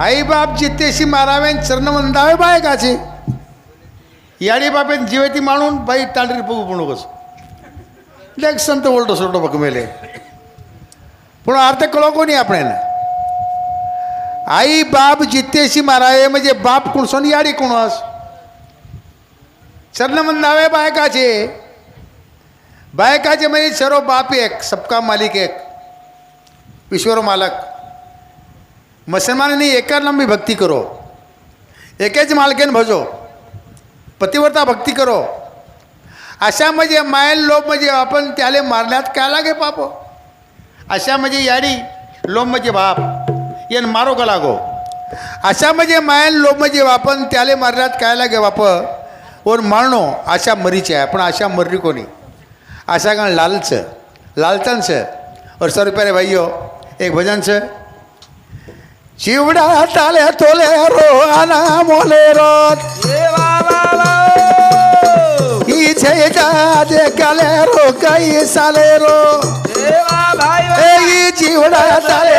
आई बाप जितेशी मारावे आणि चरण वंदावे बायकाचे. याडी बापेन जिवेती माणून बाई तांडरी बघू पण नकोस लेख संत बोलतो सोडतो बघ मेले पण अर्थ कळो कोणी आपण आई बाप जितेशी मारावे म्हणजे बाप कुणसोन याडी कुणस? चरण वंदावे बायकाचे. बायकाचे म्हणजे सर्व बाप एक सबका मालिक एक. ईश्वर मालक. मुसलमानांनी एकाला मी भक्ती करो. एकेच मालकेन भजो. पतिव्रता भक्ती करो. अशा म्हणजे मायल लोभ म्हणजे आपण त्याले मारण्यात काय लागे पाप? अशा म्हणजे याडी लोभ म्हणजे बाप. येन मारो का लागो? अशा म्हणजे मायल लोभ म्हणजे आपण त्याले मारण्यात काय लागे बाप? और मारणो अशा मरीचे आहे पण अशा मररी कोणी? अशा का लालच? लालचन और सौ रुपये रे भाइयों एक भजन से चिवडा ताले तोले रो आना मोले रो ही छे जाजे काले रो कई साले रो ए ही चिवडा ताले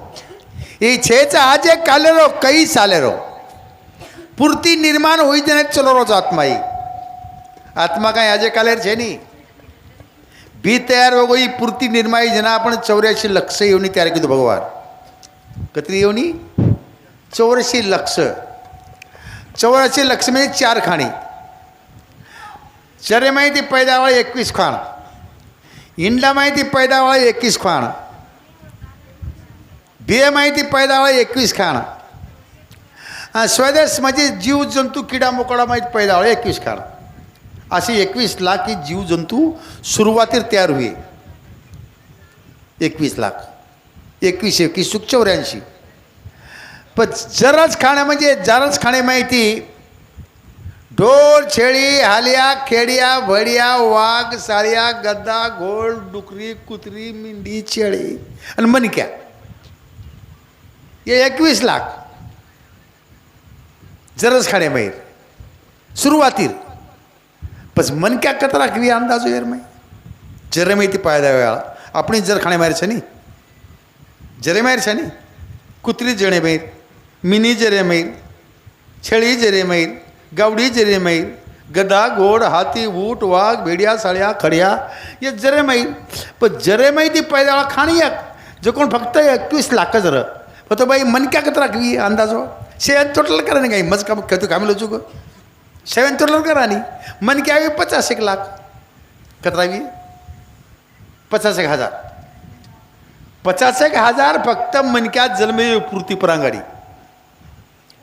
એ ఈ చేచ ఆజే కాలేరో కై సాలేరో પૂર્તિ નિર્માણ હોય તેને ચલો રોજ આત્મા એ આત્મા કાંઈ આજે કાલેર છે નહીં ભી તૈયાર હો એ પૂર્તિ નિર્માઈ જેના આપણે ચોર્યાસી લક્ષ યોની ત્યારે કીધું ભગવાન કતરી યોની ચોર્યાસી લક્ષ ચોર્યાસી લક્ષ મેં ચાર ખાણી ચરેમાંથી પૈદાવાળી એકવીસ ખાણ ઈંડામાંથી પૈદાવાળી એકવીસ ખાણ बेमाहिती खाण एकवीस खाणं. स्वदेश म्हणजे जीव जंतू किडा मोकळा माहिती पैदावळ एकवीस खाणं. असे एकवीस लाख ही जीव जंतू सुरुवातीला तयार हुए एकवीस लाख. एकवीस एकवीस सुख चौऱ्याऐंशी पण जराच खाणं म्हणजे जराच खाणे माहिती. ढोल छेळी हालिया खेडिया भडिया वाघ साळ्या गद्दा घोळ डुकरी कुत्री मिंडी शेळी आणि मणक्या. हे एकवीस लाख. जरज खाणे माहीर. सुरुवातीर बस मनक्या कतरा किवी अंदाज येर माही जरे माहिती पायदा वेळा आपण जर खाणे माहीर नी जरे माहीर नी कुत्री जणे माहीर. मिनी जरे माहीर. छेळी जरे माहीर. गावडी जरे माहीर. गदा घोड हाती ऊट वाघ भेड्या साळ्या खड्या. हे जरे माहीर. पण जरे माहिती वेळा खाणी एक. जो कोण फक्त एकवीस लाख जर. वो तो भाई मन क्या करता रखवी अंदाजो? सेवन टोटल करा नहीं मज का कहते काम लो चुको सेवन टोटल करा नहीं मन क्या आगे पचास एक लाख? कतरावी पचास एक हजार. पचास एक हजार फक्त मनक्या जन्मे पूर्ती परांगाडी.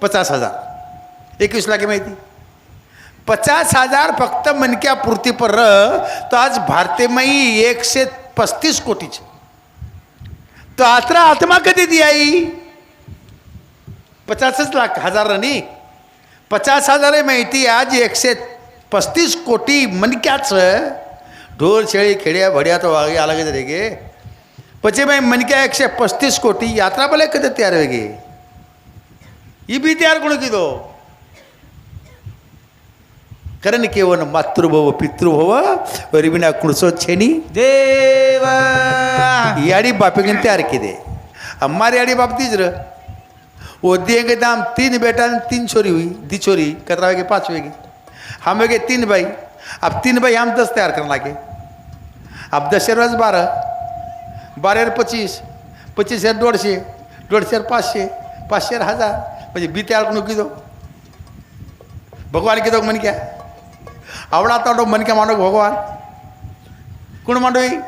पचास हजार. एकवीस लाख माहिती? पचास हजार फक्त मनक्या पुरती पर तो आज भारतीमयी एकशे पस्तीस कोटीचे. तो आत्रा आत्मा कधी दियाई पचासच लाख हजारांनी पचास हजार माहिती आज एकशे पस्तीस कोटी मनक्याच ढोर शेळी खेड्या भड्या तो वागे आला गेले गे. पचे बाई मनक्या एकशे पस्तीस कोटी यात्रा भले कधी तयार वेगे ही बी तयार कोण किदो कारण केवळ मातृभव पितृभव वरिबिना कुणसो छेनी देव याडी बापेगिन तैयार किदे हमारी याडी बाप दीज र दिएंगे दाम तीन बेटा तीन छोरी हुई दी छोरी कतरा के पाँच वेगी हम वेगे तीन भाई अब तीन भाई हम दस तैयार करने लगे अब दस रोज बारह बारह पच्चीस पच्चीस हजार दोडशे दोडशे पाचशे पाचशे हजार म्हणजे बी तयार करून किदो भगवान किदो मन क्या આવડાતા તો મન કે માંડો ભગવાન. કોણ માંડવી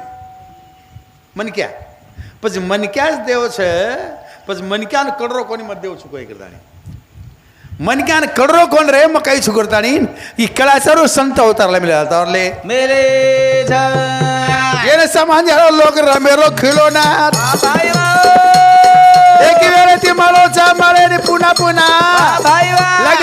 મનક્યા પછી મનક્યા જ દેવ છે પછી મન ક્યાં કડરો કોની મત દેવ છું કોઈ કરતાની? મન કડરો કોણ રે એમ કઈ છું કરતાની? એ કળાચારો સંત અવતાર લઈ લેતા એટલે મેરે એને સમાન લોક રમેરો ખીલોના એક વેળેથી મારો જા મારે પુના પુના.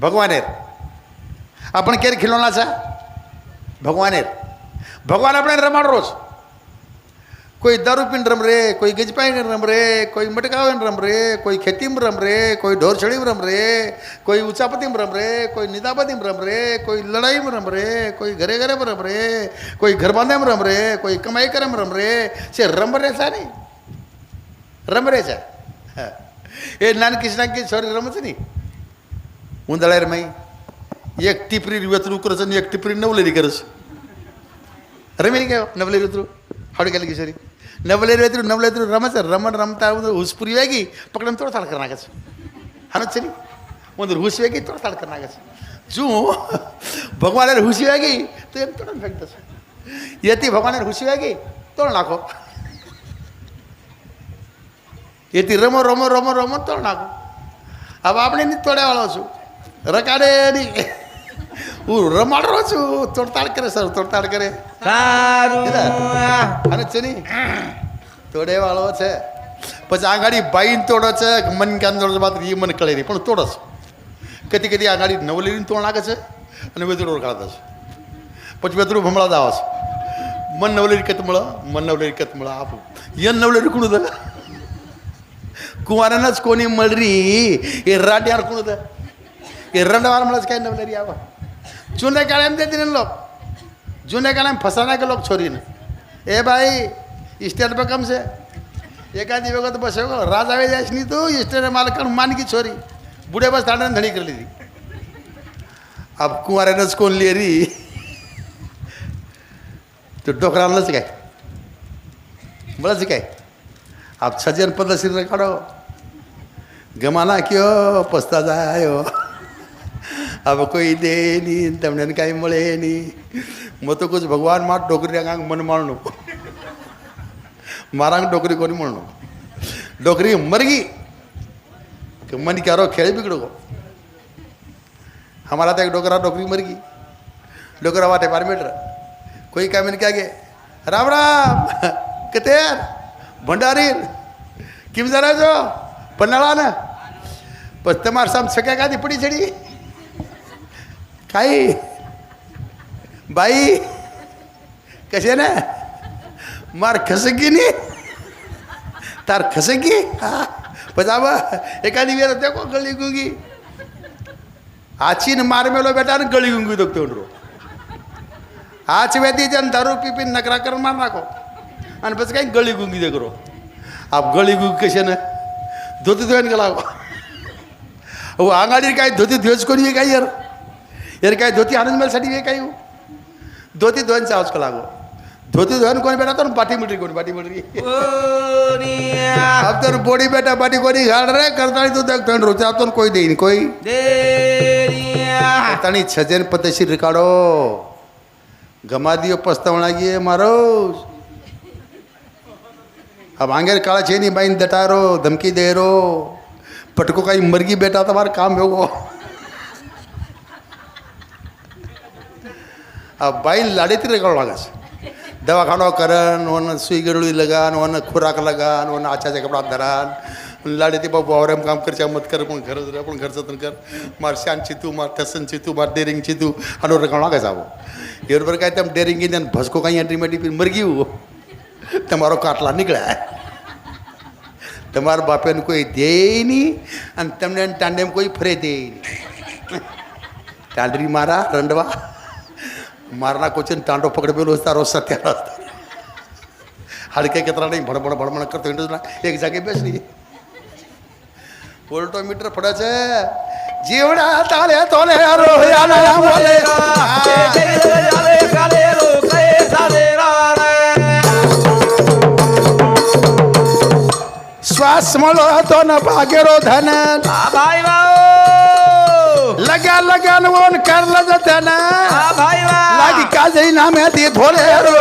भगवान आहेत आपण केर खिलोनाचा भगवान आहेत भगवान आपण रमाड रोज कोई दारू पिन रम रे कोई गजपाई रम रे कोई मटकाव रम रे कोई खेती में रम रे कोई ढोरछड़ी रम रे कोई उचापति रम रे कोई निदापति रम रे कोई लड़ाई में रम रे कोई घरे घरे में रम रे कोई घर बांधे रम रे कोई कमाई करे में रम रे से रम रे सा नहीं रम रे सा ए किसना की सॉरी रमच नहीं છે ને ઉંદળાય રમાઈ એક ટીપરી વેતરું કરે છે ને એક ટીપરી નવલેરી કરે છે રમી નહીં ગયો નવલેરી વેતરું હાડી ગયેલી કિશોરી નવલેરી વેતરું નવલેરી રમે છે રમણ રમતા હુસપુરી વાગી પકડીને તોડતાડ કરી નાખે છે હાનો જ છે ને અંદર હુસ વાગી તોડતાડ કરી નાખે છે જો ભગવાને હુસી વાગી તો એમ તોડ ફેંકતો છે એથી ભગવાને હુસી વાગી તોડ નાખો એથી રમો રમો રમો રમો તોડ નાખો હવે આપણે નહીં તોડ્યાવાળો છું રકાડે નહીં હું રમાડરો છું તોડતાડ કરે સર તોડતાડ કરે સારું અને છે નહીં તોડે વાળો છે પછી આગાડી બાઈને તોડે છે કે મન કાન તોડે બાદ એ મને કળે નહીં પણ તોડે છે કદી કદી આગાડી નવલેરીને તોડ નાખે છે અને વેતરું કાઢે છે પછી વેતરું ભમળા આવે છે મન નવલેરી કત મળે મન નવલેરી કત મળે આપું યન નવલેરી કોણ દે કુંવારાના જ કોની મળરી એ રાડિયાર કોણ இரண்டு வாரம்லாம் கை நவலரியாவா जुने काले में देते लोग जुने काले में फंसाना के लोग छोरी ने ए भाई स्टेट पे कम से एक आदमी को तो बस राजा वे जैस नहीं तो स्टेट मालक मान की छोरी. बुड़े बस ताड़े धड़ी कर ली थी अब कुंवर ने कौन ले रही तो डोकरा लच गए बलच गए आप छजन पद सिर खड़ो गमाना क्यों पछता जाए अब कोई देनी तमने काही मळेनी नी। तो कुछ भगवान मात डोकरी रंगांक मन मारनो नको मारांक डोकरी कोणी म्हणू डोकरी मरगी मन क्यारो खेळ बिगडो गो हमारा त्या डोकरा डोकरी मरगी डोकरा वाटे पार मिटर कोई काय म्हणे काय गे राम राम। कतेर भंडारी। किम जरा जो? पन्नाला ना पण तमार साम सगळ्या का ती पडी चढी। काही बाई कसे ना? मार खसकी नाही? तार खसकी हा. पजावा एखादी वेळ देखो गळी गुंगी. आचीन मार मेलो बेटा गळी गुंगी देखतो रो आच वेदी जन दारू पिपीन नकरा कर मार नाको आणि बस काही गळी गुंगी दे करो. आप गळी गुंगी कसे ना? धोती धुवेन गेला हो आंगाडीर काय धोती धुवेच कोणी काही यार? કરીએ કાંઈ યાર યાર કાંઈ ધોતી આનંદ મેલ साठी કાંઈ ધોતી ધોઈને ચાવજ કલાકો ધોતી ધોઈને કોણ બેઠા તો ને પાટી મીટરી કોણ પાટી મીટરી ઓનિયા अब तो बोडी बेटा बाटी कोणी घाल रे करताळी तू देख थंड रोचा तो कोई देईन कोई દેરિયા તણી છજન પદ્ધતિ રેકાડો ગમા દિયો પસ્તાવણા ગયે મારો अब आंगेर काळा છે ની બાઈન દટારો ધમકી દેરો પટકો કાંઈ મરગી બેટા તમારે કામ ભેગો આ બાઈન લાડેથી રેકાડો લાગે છે દવાખાનો કરન ઓને સુઈ ગરળી લગાન ઓને ખોરાક લગાન ઓને આછા છે કપડા ધરાન લાડેથી બાબુ વાવરેમ કામ કરશે મત કર પણ ઘર જ રહે પણ ઘર જતન કર માર શાન ચીતું માર ઠસન ચીતું માર ડેરિંગ ચીતું આનો રેકાડો લાગે છે આવો એ બરાબર કાંઈ તેમ ડેરિંગ ને ભસકો કાંઈ એન્ટ્રી મેટી પીને મરી ગયું તમારો કાટલા નીકળ્યા તમારા બાપેને કોઈ દે નહીં અને તમને ટાંડેમ કોઈ ફરે દે નહીં ટાંડરી મારા રંડવા मारणा कोचिन तांडव पकड बेलो असता रोज सत्या असता हडके केतरा नाही भडबड भडबड करतो इंडोजला एक जागे बसली पोल्टो मीटर फडायचं जेवढा ताले तोले श्वास मलो तो न भागेरो धन भाई भाऊ લગા લગા ને ઓન કર લ જતના હા ભાઈ વા લાગી કા જઈ નામે તે ધોરે રો.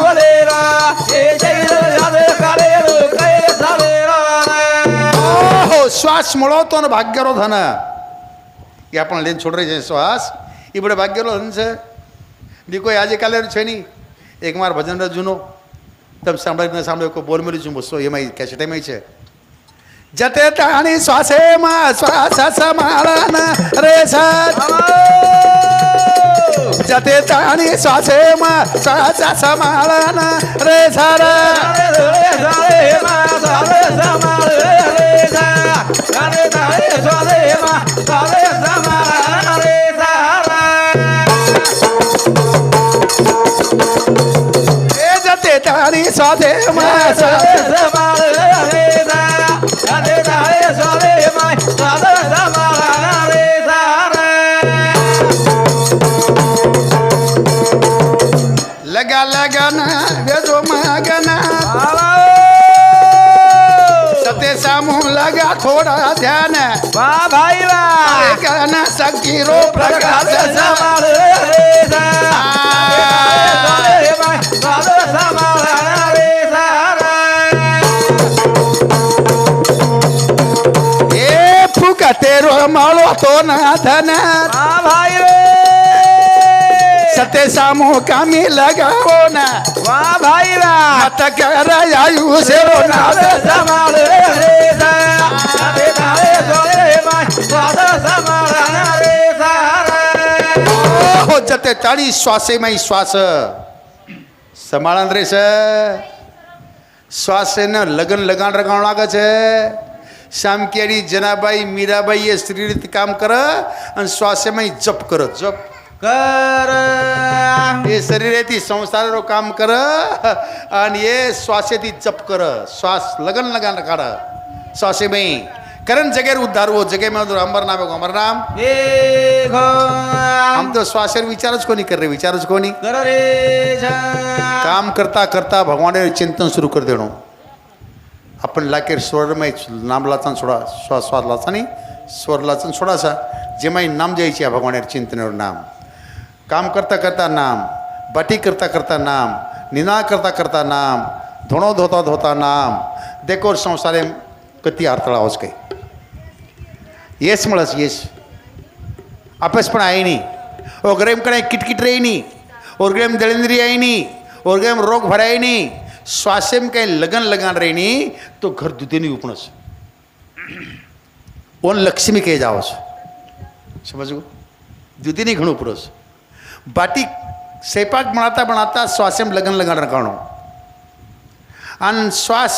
ધોરે રા. એ જઈ રો જાદે કરે રો કઈ ધરે રા શ્વાસ મળો તો ને ભાગ્યરો ધન. એ આપણે લઈને છોડી છે શ્વાસ. એ બધે ભાગ્યરો ધન છે. દીકો આજે કાલે છે નહીં. એક માર ભજન રજૂનો તમે સાંભળીને સાંભળ્યો? કોઈ બોલ મેળ્યું છું બસો એમાં કેસેટ એમાં છે. जते टाणी श्वासे मा, श्वास समाळान रे सर जटे टाणी श्वासे मा, श्वास समाळान रे सर जटे टाणी श्वासे मा, श्वास लगा लगाना भेजो मगना। सते सामू लगा थोड़ा ध्यान। वाह भाई वाह। सकी हाँ। रो प्रकाश तेरो मालो तो ना धन। भाई रे। સતે સામો કામી લગાવો ના. મત કર આયુ સેરો ના ઓહો જતે તાળી શ્વાસે માં શ્વાસ. સંભાળન રે છે. શ્વાસે ને લગન લગાણ રગાણ લાગે છે. શામકેરી જનાબાઈ મીરાબાઈ એ સ્ત્રી રીતે કામ કરે અને શ્વાસેમાં જપ કરો જપ. કર એ શરીરેથી સંસારનો કામ કરે અને એ શ્વાસેથી જપ કરે શ્વાસ લગન લગાણ કાઢે શ્વાસેમાં કરણ જગેર ઉદ્ધારવો જગેમાં અમર નામ અમર નામ દેખો આમ તો શ્વાસે વિચાર જ કોની કરે વિચાર જ કોની કર રે જા કામ કરતા કરતા ભગવાને ચિંતન શરૂ કરી દેણું આપણને લાગે સ્વરમાં નામ લાચન છોડા શ્વાસ શ્વાસ લાચાની સ્વર લાચન છોડાશા જેમાં નામ જાય છે આ ભગવાને ચિંતનનું નામ કામ કરતા કરતા નામ બાટી કરતા કરતા નામ નિના કરતા કરતા નામ ધોણો ધોતા ધોતા નામ દેખો સંસારે કતી આરતળાઓ જ કઈ યશ મળે છે યશ આપસ પણ આવી નહીં ઓગ્રેમ કણે કિટકિટ રહી નહીં ઓર્ગ્રેમ દળેન્દ્રી આવી નહીં ઓર્ગ્રેમ રોગ ભરાય નહીં શ્વાસેમ કંઈ લગન લગાણ રહી નહીં તો ઘર દૂધીની ઉપણસ ઓન લક્ષ્મી કહી જાઓ છો સમજવું દૂધીની ઘણું ઉપડસ બાટી સેપાક બનાતા બનાતા શ્વાસેમ લગન લગાણ રખાણો અને શ્વાસ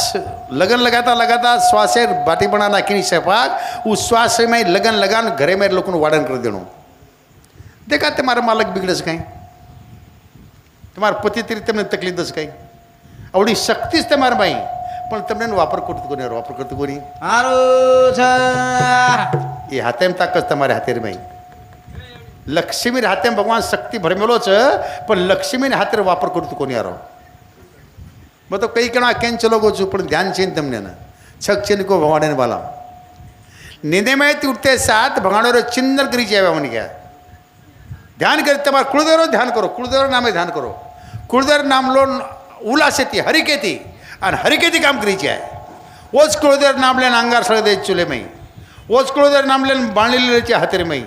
લગન લગાતા લગાતા શ્વાસે બાટી બના નાખીની સેપાક ઉ શ્વાસેમાં લગન લગાન ઘરે મેં લોકોનું વાડન કરી દેણું દેખા તમારા માલક બિગડે છે કાંઈ તમારા પતિ તરી તમને તકલીફ થશે કાંઈ આવડી શક્તિ જ તમારા ભાઈ પણ તમને એનો વાપર કરતું કોને વાપર કરતું કોની હારું છે એ હાથે એમ તાકત તમારે હાથે ભાઈ लक्ष्मी राहते भगवान सक्ती भरमेलोच पण लक्ष्मीने हात वापर करतो कोणी यारो? मग तो काही कणा केन चलो होतो पण ध्यान चेन तमण्यानं छक चेन को भगवाने बाला. निंदेमय ती उठते सात भगवानावर चिंतन करीची आहे म्हणजे घ्या. ध्यान करीत तर कुळदेवर ध्यान करो कुळदेवर नामे ध्यान करो. कुळदेवर नाम लोन उलास येते हरिकेती आणि हरिकेती काम करीची आहे ओच कुळदेवर नामलेन अंगार सळ देत चुले माई. ओच कुळदेवर नामल्यान बाणलेले हातरी माई.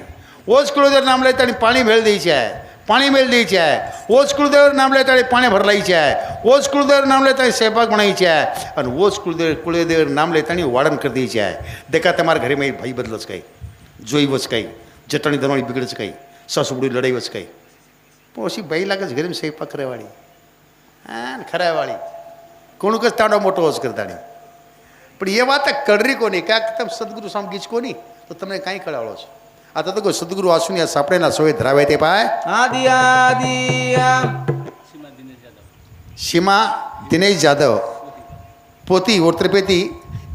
કુળદેવ નામ લઈને બાણી લે છે હાથરે મઈ ઓજ કુળદેવ નામ લે તાણી પાણી મેળ દઈ છે પાણી મેળ દઈ છે ઓજ કુળદેવ નામ લે તાણી પાણી ભરલાઈ છે ઓજ કુળદેવ નામ લે તાણી સેપાક બનાવી છે અને ઓજ કુળદેવ કુળદેવ નામ લે તાણી વાડન કરી દઈ છે દેખા તમારા ઘરે મેં ભાઈ બદલો છે કઈ જોઈ વચ કઈ જટણી ધરવાણી બિગડે છે કઈ સસુબડી લડાઈ વચ કઈ પછી ભાઈ લાગે છે ઘરે સેપાક કરેવાળી હા ને ખરાવાળી કોણ કસ તાંડો મોટો હોશ કરતાણી પણ એ વાત કડરી કોની કાંક તમે સદગુરુ સામે ગીચ કોની તો તમને કાંઈ કળાવડો છો आता तर सद्गुरू वाचून या सापडेना सोय धरावे ते पाय आदि आदि सीमा दिनेश जाधव पोती वोत्रपेती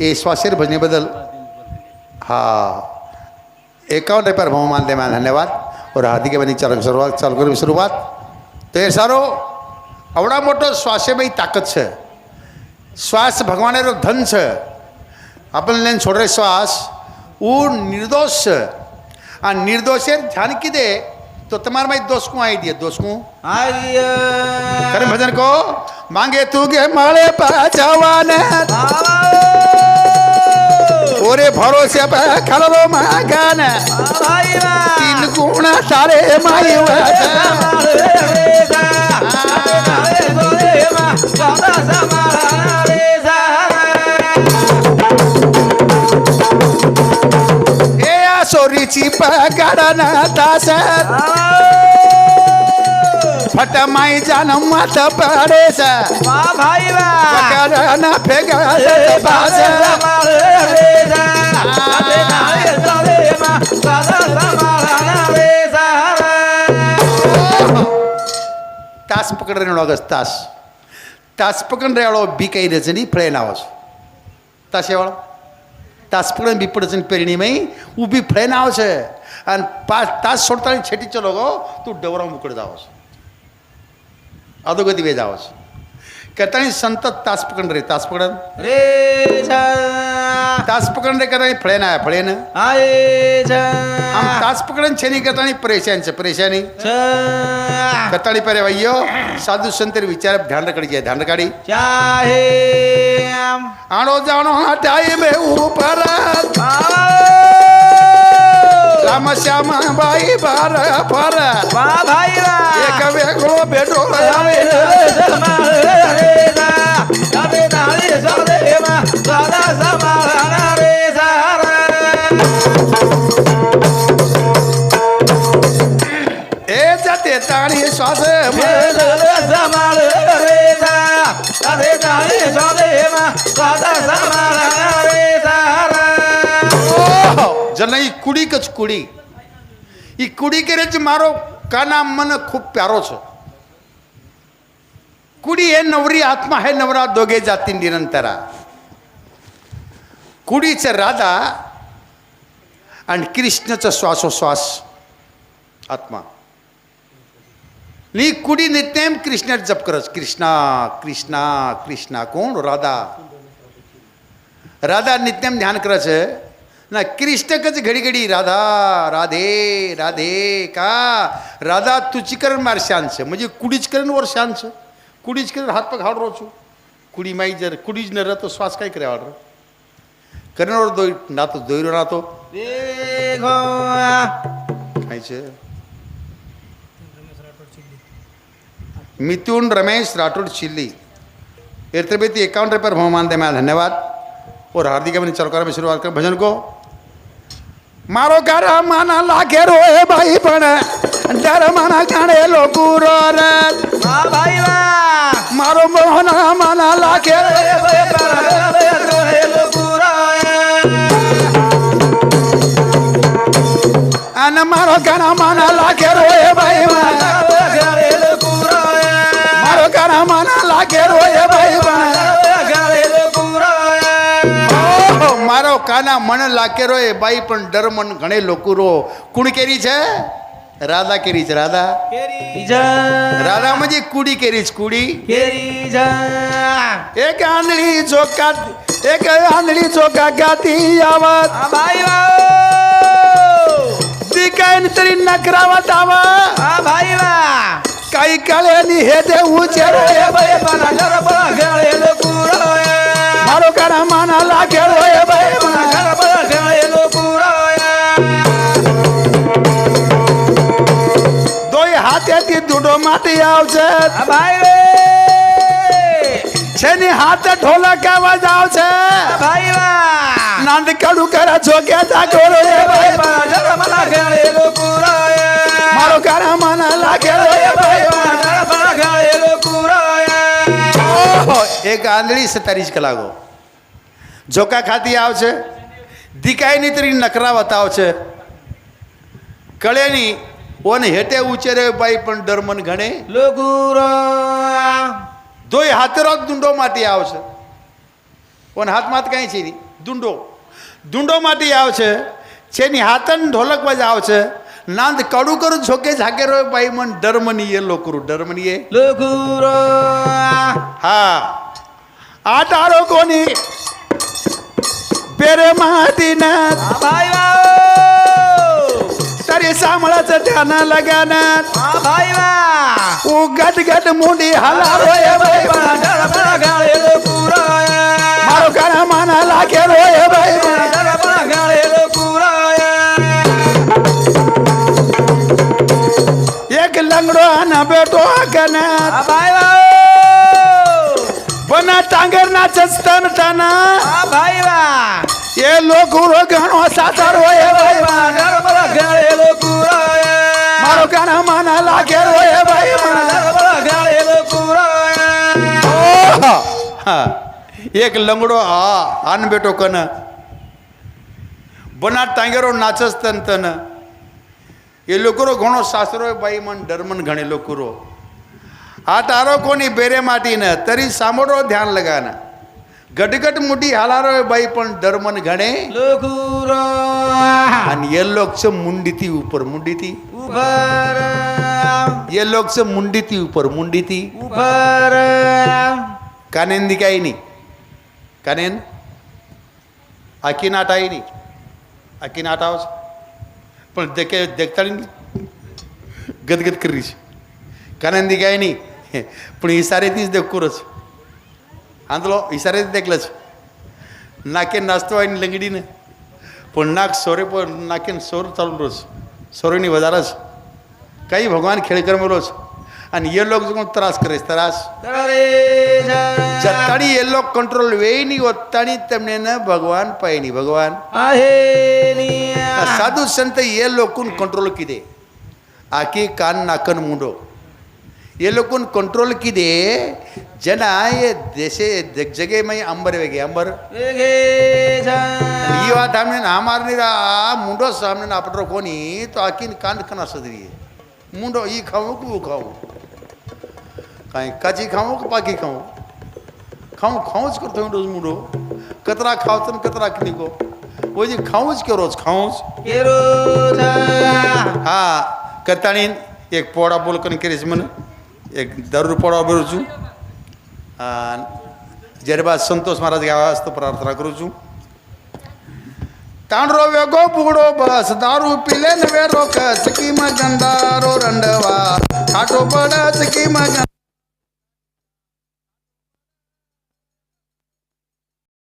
ए स्वाशेर भजनेबद्दल हा एकावन्न रुपयावर भाव मानले मला धन्यवाद और हार्दिक बनी चालू सुरुवात ચાલુ કરી શરૂઆત તો એ સારો આવડા મોટો શ્વાસેમય તાકાત છે શ્વાસ ભગવાનેરો ધન છે આપણને લઈને છોડે શ્વાસ ઉ નિર્દોષ છે আর নির্দোষের ঝানকি দে तो तुम्हारे माई दोष को आई दिए दोस्त को करे भजन को। मांगे तू के माले पाचवान ओरे भरोसे पे खलो मांगन। तीन गुणा सारे माई वाचा पोरीची पगडन तास फट माई जान मत पडेस. भाई पगडन फेगड बास तास पकड रेणवागस तास. तास पकड रेवळो बी काही रचनी फळे नावाज ताशेवाळो છો તાસેવાળો તાસ પકડ બી પડે પેરણીમાં ઊભી ફળે આવશે અને પાંચ તાસ સોડતાની છેટી ચલો ગો તું ડવરા મુકડ જાવ છો. અધોગતિ વેજ આવો છો. કરતાની સંતત તાસ પકડ રે, તાસ પકડ રે तास पकडन करता आणि फळे ना फळे ना आए तास पकडन छेनी करता आणि परेशानचं परेशानी कताळी परे भाईयो साधू संत विचार ध्यान रखड़ी जाए ध्यान रखाडी आणो जाणो हा में ऊपर राम श्याम बाई बार पर बाई एक वेगळो भेटो જનઈ કુડી કચ કુડી એ કુડી કરે છે મારો કાના મને ખૂબ પ્યારો છે કુડી हे नवरी आत्मा है नवरा दोघे जाती निरंतरा कुडीचं राधा आणि कृष्णाचं श्वासोश्वास आत्मा ली कुड़ी नित्यम कृष्ण जप करस. कृष्णा कृष्णा कृष्णा कोण? राधा. राधा नित्यम ध्यान करस. ना कृष्णकच घडी घडी राधा राधे राधे का? राधा तुची करण मार शांच म्हणजे कुडीच करण वर शांच कुडीचकरण हात पग हाड रोचू कुडी माई जर कुडीच न राहतो श्वास काय करे हाड करणवर दोई नातो दोईरो राहतो खायचं. मिथुन रमेश राठोड चिल्ली एरतबेती एकावन्न रुपये बहुमान दे मला धन्यवाद। और हार्दिक अपनी चलकर में शुरुआत कर भजन को। मारो कर माना लागे रोए भाई पण डर माना काणे लोकू रो रे। मारो मोहना माना लागे अन मारो गाना माना लागे रोए भाई माना મારા માના લાગે રોય ભાઈ બણ મારો કાના મન લાગે રોય ભાઈ પણ ડર મન ઘણે લોકોરો કુણ કેરી છે? રાધા કેરી છે રાધા. રાધા જે કુડી કેરી છે કુડી. એક આંધળી ચોકા એક આંધળી ચોકા ગાતી આવત. દીકરા તરી નખરાવત આવા ભાઈ વાહ. काही काळ्यानी हे देऊचे मारोकारा मानाला खेळोय दोय हात्याती दुडो माती आवचत. भाई छेनी हात ढोला कावा जावचे भाई नांद कडू करा बाई. गोळ मला खेळेलो ઓહો, સતારી સત્તાવીસ કલાકો. જોકા ખાતી આવશે દીકાઈની તરી નકરા વતાવ છે કળેની ઓને હેટે ઉચેરે ભાઈ પણ ડરમન ઘણે ધોઈ હાથેરો જ દુંડો માટી આવશે. ઓને હાથમાં કાંઈ છે નહીં. દુંડો. દુંડો માટી આવશે છેની હાથન ઢોલક બાજ આવશે. નાંદ કડું કરું છોકે ઝાકે રહ્યો ભાઈ મન ડરમની એ લોકરું ડરમની એ લોકુરો હા. आटारो कोणी? बेरे महादिनात तरी सांभाळाच ध्यान लगानात गट गट मुंडी हला माना लागे एक लंगडो आना बेटो आगनात बना टांग ચસ્તન તાના. હા ભાઈ વા એ લોકુરો ઘણો સાતર હોય ભાઈ વા નર્મદા ઘણે લોકુરો મારો ઘણા માના લાગે હોય ભાઈ વા નર્મદા ઘણે લોકુરો એક લંગડો હા આન બેટો કન. બના તાંગેરો નાચસ્તન તન. એ લોકોરો ઘણો સાસરો ભાઈ મન ડરમન ઘણે લોકોરો. આ તારો કોની બેરે માટીને? તરી સાંભળો ધ્યાન લગાના. गटगट मोठी हालारोय बाई पण दरमन घणे. आणि ये च मुंडी ती उपर मुंडी ती उभर. ये मुंडी ती उपर मुंडी ती उभर. कानेन दिकाई नी कानेन? आकी नाटाई नी आकी नाटावच पण देखे गदगद करीस कानेन दिकाई नी पण ही सारे तीच देखूरच. అందులో ఈసారి దగ్గలచ్చు నాకేం నష్టం ఆయన లంగిడిని. पण नाक सोरे पण नाकेन सोर चालून रोज सोरेनी वजारच काही भगवान खेळकर रोज आणि ये लोक जो त्रास करेस त्रास जत्ताणी ये लोक कंट्रोल वेळी ओत्ताणी तमने भगवान पायनी भगवान साधू संत ये लोकून कंट्रोल किदे आकी कान नाकन मुंडो ये लोगों ने कंट्रोल की दे जना ये देशे जग जगह में अंबर वेगे अंबर। ये बात हमने ना मारने रा मुंडो सामने ना पटरो कोनी तो आखिर कान कना सुधरी है। मुंडो ये खाऊं कि वो खाऊं? कहीं काची खाऊं कि पाकी खाऊं? खाऊं खाऊंच करते हैं रोज मुंडो। कतरा खाओ तन कतरा किनी को? वो जी खाऊंच के रोज खाऊंच। के रोज करता नहीं एक पोड़ा बोल कर करीस मन। એક દર પડવા ભરું છું. જ્યારે બાદ સંતોષ મહારાજ ગયા ગાવા પ્રાર્થના કરું છું. તાંડરો વેગો બુડો બસ, દારૂ પીલે ને વેરો કસ કીમાં ગંદારો રંડવા. કાટો પડે કીમાં